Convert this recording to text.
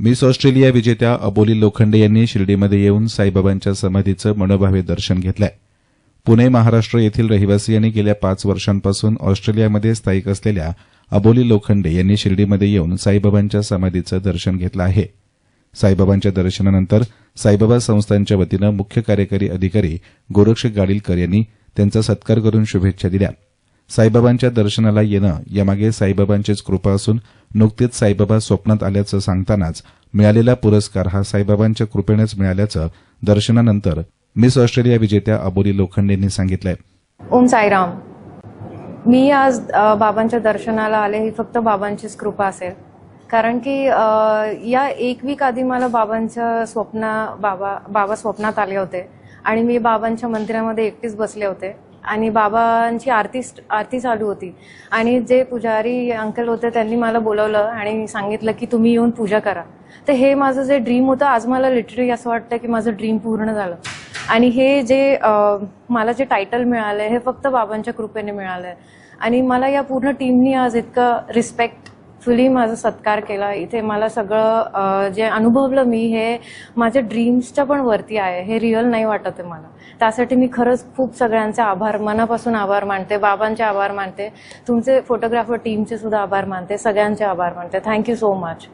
Miss Australia विजेत्या अबोली लोखंडे यांनी शिर्डीमध्ये येऊन साईबाबांच्या समाधीचं मनोभावे दर्शन घेतलंय. पुणे महाराष्ट्र येथील रहिवासी यांनी गेल्या पाच वर्षांपासून ऑस्ट्रेलियामध्ये स्थायिक असलेल्या अबोली लोखंडे यांनी शिर्डीमध्ये येऊन साईबाबांच्या समाधीचं दर्शन घेतलं आहे. साईबाबांच्या दर्शनानंतर साईबाबा संस्थांच्या वतीनं मुख्य कार्यकारी अधिकारी गोरक्ष गाडीलकर यांनी त्यांचा सत्कार करून शुभेच्छा दिल्या. साईबाबांच्या दर्शनाला येणं यामागे साईबाबांचीच कृपा असून नुकतेच साईबाबा स्वप्नात आल्याचं सांगतानाच मिळालेला पुरस्कार हा साईबाबांच्या कृपेनेच मिळाल्याचं दर्शनानंतर मिस ऑस्ट्रेलिया विजेत्या अबोली लोखंडेंनी सांगितलंय. ओम साईराम. मी आज बाबांच्या दर्शनाला आले ही फक्त बाबांचीच कृपा असेल. कारण की या एक वीक आधी मला बाबांचं स्वप्न बाबा बाबा स्वप्नात आले होते. आणि मी बाबांच्या मंदिरामध्ये एकटीच बसले होते. आणि बाबांची आरती आरती चालू होती. आणि जे पुजारी अंकल होते त्यांनी मला बोलवलं आणि सांगितलं की तुम्ही येऊन पूजा करा. तर हे माझं जे ड्रीम होतं आज मला लिटरली असं वाटतं की माझं ड्रीम पूर्ण झालं. आणि हे जे मला जे टायटल मिळालंय हे फक्त बाबांच्या कृपेने मिळालंय. आणि मला या पूर्ण टीमनी आज इतकं रिस्पेक्ट फुली माझा सत्कार केला. इथे मला सगळं जे अनुभवलं मी हे माझ्या ड्रीम्सच्या पण वरती आहे. हे रिअल नाही वाटत आहे मला. त्यासाठी मी खरंच खूप सगळ्यांचे आभार मनापासून आभार मानते बाबांचे आभार मानते तुमचे फोटोग्राफर टीमचे सुद्धा आभार मानते सगळ्यांचे आभार मानते. Thank you so much